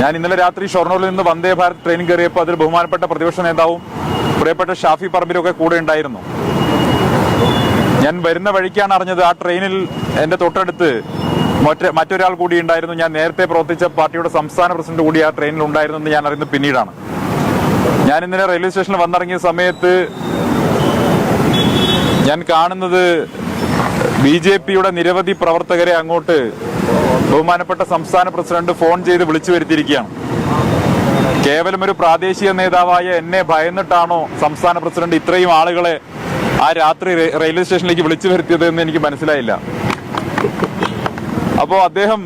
ഞാൻ ഇന്നലെ രാത്രി ഷൊർണൂരിൽ നിന്ന് വന്ദേ ഭാരത് ട്രെയിൻ കയറിയപ്പോൾ അതിൽ ബഹുമാനപ്പെട്ട പ്രതിപക്ഷ നേതാവും പ്രിയപ്പെട്ട ഷാഫി പറമ്പിലും ഒക്കെ കൂടെ ഉണ്ടായിരുന്നു. ഞാൻ വരുന്ന വഴിക്കാണ് അറിഞ്ഞത് ആ ട്രെയിനിൽ എന്റെ തൊട്ടടുത്ത് മറ്റേ മറ്റൊരാൾ കൂടി ഉണ്ടായിരുന്നു. ഞാൻ നേരത്തെ പ്രവർത്തിച്ച പാർട്ടിയുടെ സംസ്ഥാന പ്രസിഡന്റ് കൂടി ആ ട്രെയിനിൽ ഉണ്ടായിരുന്നു എന്ന് ഞാൻ അറിയുന്നത് പിന്നീടാണ്. ഞാൻ ഇന്നലെ റെയിൽവേ സ്റ്റേഷനിൽ വന്നിറങ്ങിയ സമയത്ത് ഞാൻ കാണുന്നത് ബി ജെ പിയുടെ നിരവധി പ്രവർത്തകരെ അങ്ങോട്ട് ബഹുമാനപ്പെട്ട സംസ്ഥാന പ്രസിഡന്റ് ഫോൺ ചെയ്ത് വിളിച്ചു വരുത്തിയിരിക്കുകയാണ്. കേവലം ഒരു പ്രാദേശിക നേതാവായ എന്നെ ഭയന്നിട്ടാണോ സംസ്ഥാന പ്രസിഡന്റ് ഇത്രയും ആളുകളെ ആ രാത്രി റെയിൽവേ സ്റ്റേഷനിലേക്ക് വിളിച്ചു വരുത്തിയത് എന്ന് എനിക്ക് മനസ്സിലായില്ല. അപ്പോ അദ്ദേഹം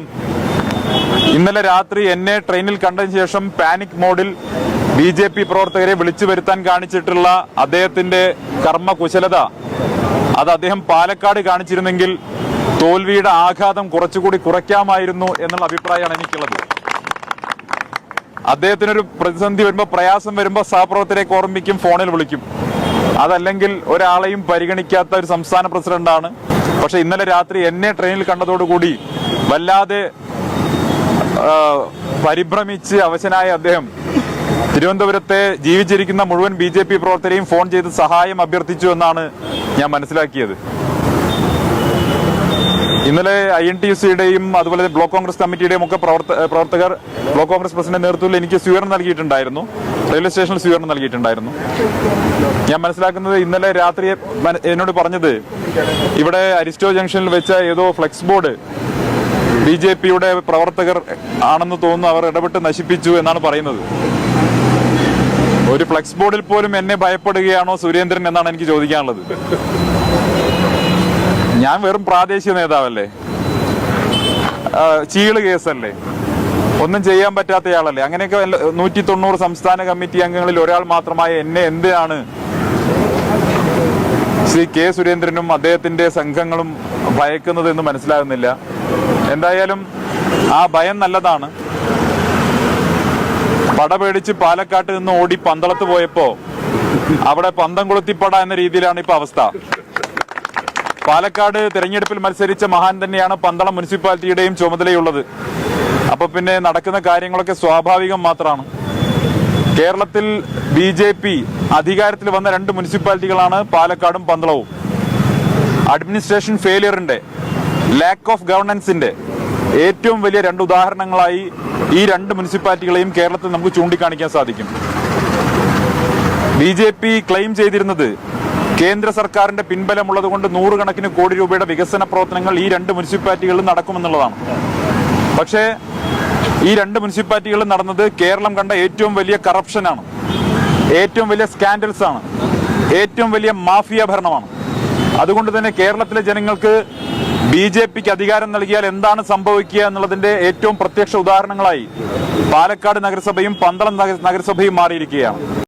ഇന്നലെ രാത്രി എന്നെ ട്രെയിനിൽ കണ്ടതിന് ശേഷം പാനിക് മോഡിൽ ബി ജെ പി പ്രവർത്തകരെ വിളിച്ചു വരുത്താൻ കാണിച്ചിട്ടുള്ള അദ്ദേഹത്തിന്റെ കർമ്മകുശലത. അത് അദ്ദേഹം പാലക്കാട് കാണിച്ചിരുന്നെങ്കിൽ തോൽവിയുടെ ആഘാതം കുറച്ചുകൂടി കുറയ്ക്കാമായിരുന്നു എന്നുള്ള അഭിപ്രായമാണ് എനിക്കുള്ളത്. അദ്ദേഹത്തിനൊരു പ്രതിസന്ധി വരുമ്പോൾ പ്രയാസം വരുമ്പോൾ സഹപ്രവർത്തകരെ ഓർമ്മിക്കും ഫോണിൽ വിളിക്കും. അതല്ലെങ്കിൽ ഒരാളെയും പരിഗണിക്കാത്ത ഒരു സംസ്ഥാന പ്രസിഡന്റാണ്. പക്ഷെ ഇന്നലെ രാത്രി എന്നെ ട്രെയിനിൽ കണ്ടതോടുകൂടി വല്ലാതെ പരിഭ്രമിച്ച് അവശനായ അദ്ദേഹം തിരുവനന്തപുരത്തെ ജീവിച്ചിരിക്കുന്ന മുഴുവൻ ബി ജെ പി പ്രവർത്തകരെയും ഫോൺ ചെയ്ത് സഹായം അഭ്യർത്ഥിച്ചു എന്നാണ് ഞാൻ മനസ്സിലാക്കിയത്. ഇന്നലെ ഐ എൻ ടി യു സിയുടെയും അതുപോലെ ബ്ലോക്ക് കോൺഗ്രസ് കമ്മിറ്റിയുടെയും ഒക്കെ പ്രവർത്ത- പ്രവർത്തകർ ബ്ലോക്ക് കോൺഗ്രസ് പ്രസിഡന്റ് നേതൃത്വത്തിൽ എനിക്ക് സ്വീകരണം നൽകിയിട്ടുണ്ടായിരുന്നു. റെയിൽവേ സ്റ്റേഷനിൽ സ്വീകരണം നൽകിയിട്ടുണ്ടായിരുന്നു. ഞാൻ മനസ്സിലാക്കുന്നത് ഇന്നലെ രാത്രി എന്നോട് പറഞ്ഞത് ഇവിടെ അരിസ്റ്റോ ജംഗ്ഷനിൽ വെച്ച ഏതോ ഫ്ലെക്സ് ബോർഡ് ബി ജെ പിയുടെ പ്രവർത്തകർ ആണെന്ന് തോന്നുന്നു അവർ ഇടപെട്ട് നശിപ്പിച്ചു എന്നാണ് പറയുന്നത്. ഒരു ഫ്ലെക്സ് ബോർഡിൽ പോലും എന്നെ ഭയപ്പെടുകയാണോ സുരേന്ദ്രൻ എന്നാണ് എനിക്ക് ചോദിക്കാനുള്ളത്. ഞാൻ വെറും പ്രാദേശിക നേതാവല്ലേ? ചീൾ കേസല്ലേ? ഒന്നും ചെയ്യാൻ പറ്റാത്തയാളല്ലേ? അങ്ങനെയൊക്കെ നൂറ്റി തൊണ്ണൂറ് സംസ്ഥാന കമ്മിറ്റി അംഗങ്ങളിൽ ഒരാൾ മാത്രമായ എന്നെ എന്തിനാണ് ശ്രീ കെ സുരേന്ദ്രനും അദ്ദേഹത്തിന്റെ സംഘങ്ങളും ഭയക്കുന്നത് എന്ന് മനസ്സിലാകുന്നില്ല. എന്തായാലും ആ ഭയം നല്ലതാണ്. പട പേടിച്ച് പാലക്കാട്ട് നിന്ന് ഓടി പന്തളത്ത് പോയപ്പോ അവിടെ പന്തം കൊളുത്തിപ്പട എന്ന രീതിയിലാണ് ഇപ്പൊ അവസ്ഥ. പാലക്കാട് തെരഞ്ഞെടുപ്പിൽ മത്സരിച്ച മഹാൻ തന്നെയാണ് പന്തളം മുനിസിപ്പാലിറ്റിയുടെയും ചുമതലയുള്ളത്. അപ്പൊ പിന്നെ നടക്കുന്ന കാര്യങ്ങളൊക്കെ സ്വാഭാവികം മാത്രമാണ്. കേരളത്തിൽ ബി ജെ പി അധികാരത്തിൽ വന്ന രണ്ട് മുനിസിപ്പാലിറ്റികളാണ് പാലക്കാടും പന്തളവും. അഡ്മിനിസ്ട്രേഷൻ ഫെയിലിയറിന്റെ ലാക്ക് ഓഫ് ഗവർണൻസിന്റെ ഏറ്റവും വലിയ രണ്ട് ഉദാഹരണങ്ങളായി ഈ രണ്ട് മുനിസിപ്പാലിറ്റികളെയും കേരളത്തിൽ നമുക്ക് ചൂണ്ടിക്കാണിക്കാൻ സാധിക്കും. ബി ജെ പി ക്ലെയിം ചെയ്തിരുന്നത് കേന്ദ്ര സർക്കാരിന്റെ പിൻബലമുള്ളത് കൊണ്ട് നൂറുകണക്കിന് കോടി രൂപയുടെ വികസന പ്രവർത്തനങ്ങൾ ഈ രണ്ട് മുനിസിപ്പാലിറ്റികളിൽ നടക്കുമെന്നുള്ളതാണ്. പക്ഷേ ഈ രണ്ട് മുനിസിപ്പാലിറ്റികളിൽ നടന്നത് കേരളം കണ്ട ഏറ്റവും വലിയ കറപ്ഷനാണ് ഏറ്റവും വലിയ സ്കാൻഡൽസ് ആണ് ഏറ്റവും വലിയ മാഫിയ ഭരണമാണ്. അതുകൊണ്ട് തന്നെ കേരളത്തിലെ ജനങ്ങൾക്ക് ബി ജെ പിക്ക് അധികാരം നൽകിയാൽ എന്താണ് സംഭവിക്കുക എന്നുള്ളതിന്റെ ഏറ്റവും പ്രത്യക്ഷ ഉദാഹരണങ്ങളായി പാലക്കാട് നഗരസഭയും പന്തളം നഗരസഭയും മാറിയിരിക്കുകയാണ്.